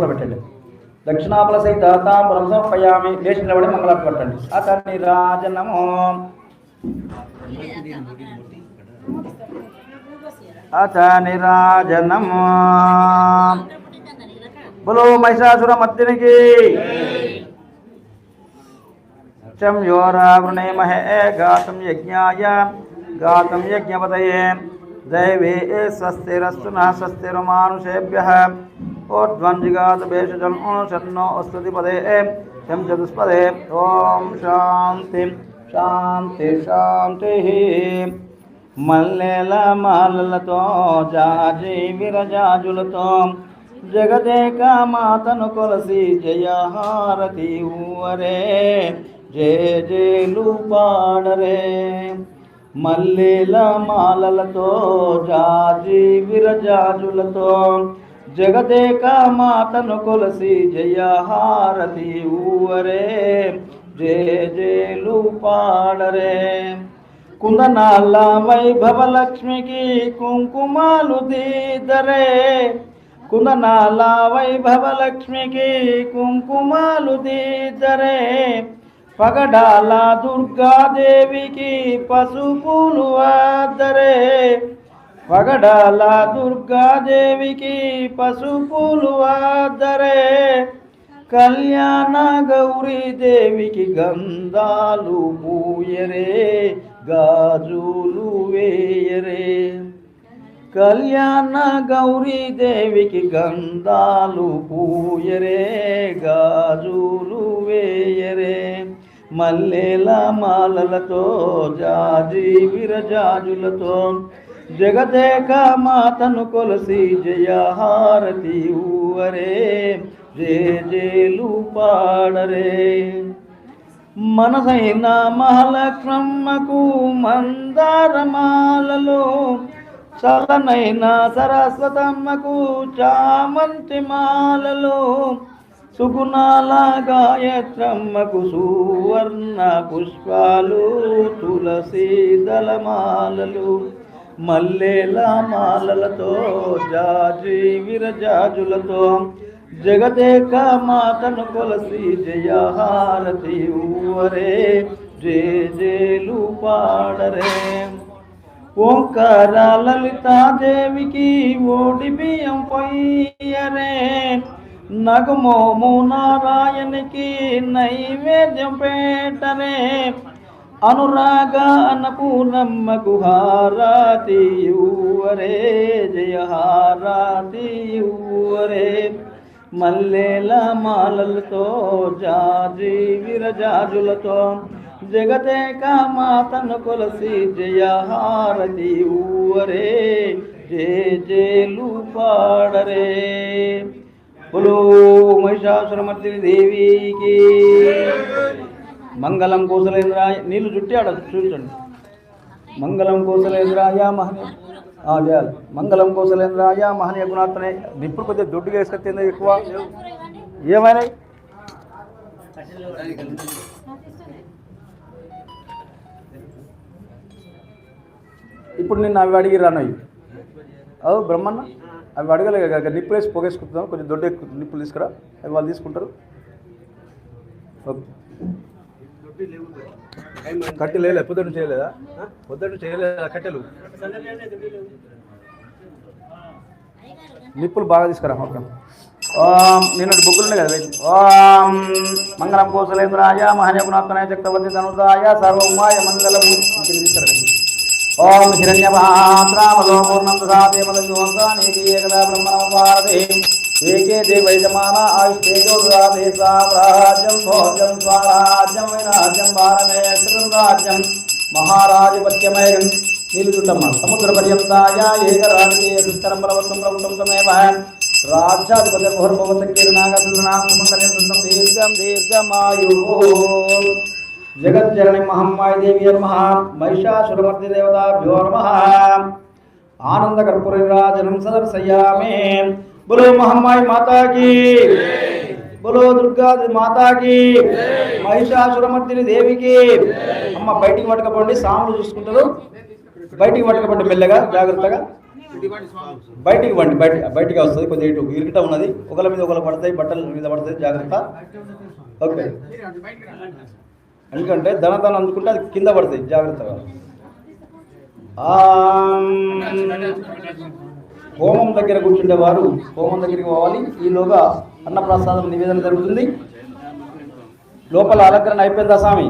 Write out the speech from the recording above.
లోపల పెట్టండి దక్షిణాపల సహిత తాంబరం సమర్పయామి లేచి నిలబడి మంగళాలు పట్టండి అతని రాజనమో అతని రాజనమో బలో మహిషాసుర మర్దినికి योरावृणेमहे गातं यज्ञाय गातं यज्ञपतये दैवे स्वस्तिरस्तु नः स्वस्तिर्मानुषेभ्यः ऊर्ध्वञ्जिगातभेषजन्नो स्तुतिपदे शं चतुष्पदे ॐ शान्तिं శాంతి శాంతి మల్లెల మాలలతో జాజి విరజాజులతో జగదేక మాతను కొలసి జయహారతి ఊవరే జయ జేలు పాడరే మల్లెల మాలలతో జాజి విరజాజులతో జగదేక మాతను కొలసి జయహారతి ఊవరే. జయ జేలు పాడరే. కుందనాల వైభవ లక్ష్మికి కుంకుమాలు దీదరే కుందనాల వైభవ లక్ష్మికి కుంకుమాలు దీదరే పగడాల దుర్గాదేవికి పసుపులు ఆదరే పగడాల దుర్గాదేవికి పసుపులు ఆదరే. కళ్యాణ గౌరీ దేవికి గంధాలు పూయరే గాజులు వేయరే. కళ్యాణ గౌరీ దేవికి గంధాలు పూయరే గాజులు వేయరే. మల్లెల మాలలతో జాజి విరజాజులతో జగదేక మాతను కొలసి జయహారతి ఊవరే జే జేలు పాడరే. మనసైన మహాలక్ష్మకు మందారమాలలో చలనైన సరస్వతమ్మకు చామంతి మాలలో సుగుణాల గాయత్రమ్మకు సువర్ణ పుష్పాలు తులసి దళమాలలు. మల్లెల మాలలతో జాజి విరజాజులతో జగదేక మాతను కొలసి జయహారతి ఊవరే జే జేలు పాడరే. ఓంకార లలితాదేవికి ఓడి బియ్యం పొయ్యరే. నగమోము నారాయణకి నైవేద్యం పెట్టరే. అనురాగ అన్నపూర్ణమ్మకు హారాతి ఊవరే జయ మల్లెల మాలలతో జాజి విరజాజులతో జగతేక మాతను కొలసి జయహారతి ఊవరే జయ జేలు పాడరే బులో మహిషాసురమర్దిని దేవికి మంగళం కోసలేంద్రాయ నీళ్ళు చుట్టి ఆడ చూడండి మంగళం కోసలేంద్రాయ మహనీయ చేయాలి మంగళం కోసలేంద్రాయ మహనీయ గుణాత్మనే ఇప్పుడు కొద్దిగా దొడ్డుగా వేసుకొచ్చింది ఎక్కువ? ఏమైనాయి? ఇప్పుడు నిన్ను అవి అడిగి రానయ్యి అవు బ్రహ్మన్న అవి అడగలే కదా నిప్పులు వేసి పొగేసుకుంటున్నాం కొంచెం దొడ్డు ఎక్కువ నిప్పులు తీసుకురా అవి వాళ్ళు తీసుకుంటారు. ఓకే. కట్టె లేలే పొద్దున్న చేయలేదా? పొద్దున్న చేయలేదా కట్టెలు? నిప్పులు బాగా తీసుకురా ఓకే ఓం నిన్నటి బుక్కులు ఉన్నాయి కదా. ఓం మంగళం కోసలేంద్రాయ మహనీయగుణాత్మనాయ చక్రవర్తి ధనుదాయ సర్వమాయ మంగళం ఇంటికి తీసుకురండి. ఓం హిరణ్యపాత్రామలో పూర్ణం దదాదేమలజోంసానేకి ఏకదా బ్రహ్మణం భారతే एके देवैजमाना आयुष्तेजो राधे साम्राज्यम, भोजन स्वराज्यम, विराज्यम बारमेश्वरम राज्यम महाराज पत्यमयम निलुटम समुद्र पर्यंताय एकराजे दिवैजमाना आयुष्तेजोराधेशाम्राज्यं भोजं समय वह राजा पद नीलदुतम समुद्रपर्यन्ताया के नाग सुनाम मंगल तमेव दीर्घम दीर्घमायु। जगत जगज्जननि महामाय देवी नमः महिषासुरमर्दिदेवताभ्यो नमः। आनंद आनन्दकर्पूरविराजनं सदर्शयामि। నమ మహిషాసురమర్ది బులో మహమ్మాయి మాతాకి బులో దుర్గా మాతాకి మహిషాసురమర్దిని దేవికి అమ్మ బయటికి పట్టుకపోండి సాములు చూసుకుంటారు. బయటికి పట్టుకపోండి మెల్లగా జాగ్రత్తగా. బయటికి వండి బయట బయటికి వస్తుంది కొద్దిగా ఇటు ఇరుకిట ఉన్నది. ఒకళ్ళ మీద ఒకళ్ళు పడతాయి బట్టల మీద పడతాయి జాగ్రత్త. ఓకే. ఎందుకంటే ధనధనం అందుకుంటే అది కింద పడతాయి జాగ్రత్తగా. హోమం దగ్గర కూర్చుండే వారు హోమం దగ్గరికి పోవాలి. ఈలోగా అన్నప్రసాదం నివేదన జరుగుతుంది. లోపల అలంకరణ అయిపోయిందా స్వామి?